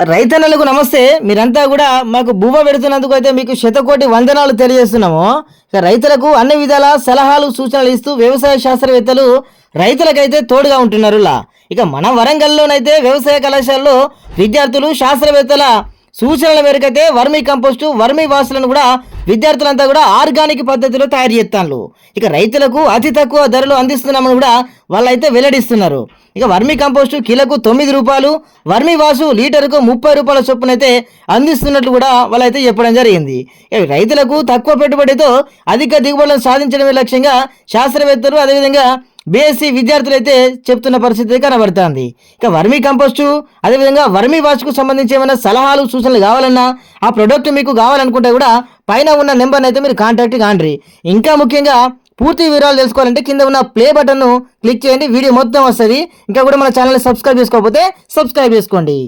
రైతన్నలకు నమస్తే. మీరంతా కూడా మాకు బువ్వ పెడుతున్నందుకు అయితే మీకు శతకోటి వందనాలు తెలియజేస్తున్నాము. ఇక రైతులకు అన్ని విధాల సలహాలు సూచనలు ఇస్తూ వ్యవసాయ శాస్త్రవేత్తలు రైతులకైతే తోడుగా ఉంటున్నారులా. ఇక మన వరంగల్లోనైతే వ్యవసాయ కళాశాలలో విద్యార్థులు శాస్త్రవేత్తల సూచనల మేరకైతే వర్మీ కంపోస్టు వర్మీ వాసులను కూడా విద్యార్థులంతా కూడా ఆర్గానిక్ పద్ధతిలో తయారు చేస్తాను ఇక రైతులకు అతి తక్కువ ధరలు అందిస్తున్నామని కూడా వాళ్ళైతే వెల్లడిస్తున్నారు. ఇక వర్మీ కంపోస్టు కిలోకు తొమ్మిది రూపాయలు వర్మీ వాసు లీటర్కు ముప్పై రూపాయల చొప్పున అయితే అందిస్తున్నట్లు కూడా వాళ్ళైతే చెప్పడం జరిగింది. ఇక రైతులకు తక్కువ పెట్టుబడితో అధిక దిగుబడులను సాధించడమే లక్ష్యంగా శాస్త్రవేత్తలు అదేవిధంగా బీఎస్సీ విద్యార్థులు అయితే చెప్తున్న పరిస్థితి కనబడుతోంది. ఇక వర్మీ కంపోస్టు అదేవిధంగా వర్మీ వాష్కు సంబంధించి ఏమైనా సలహాలు సూచనలు కావాలన్నా ఆ ప్రొడక్ట్ మీకు కావాలనుకుంటే కూడా పైన ఉన్న నెంబర్ని అయితే మీరు కాంటాక్ట్ కాండ్రి. ఇంకా ముఖ్యంగా పూర్తి వివరాలు తెలుసుకోవాలంటే కింద ఉన్న ప్లే బటన్ను క్లిక్ చేయండి. వీడియో మొత్తం వస్తుంది. ఇంకా కూడా మన ఛానల్ని సబ్స్క్రైబ్ చేసుకోకపోతే సబ్స్క్రైబ్ చేసుకోండి.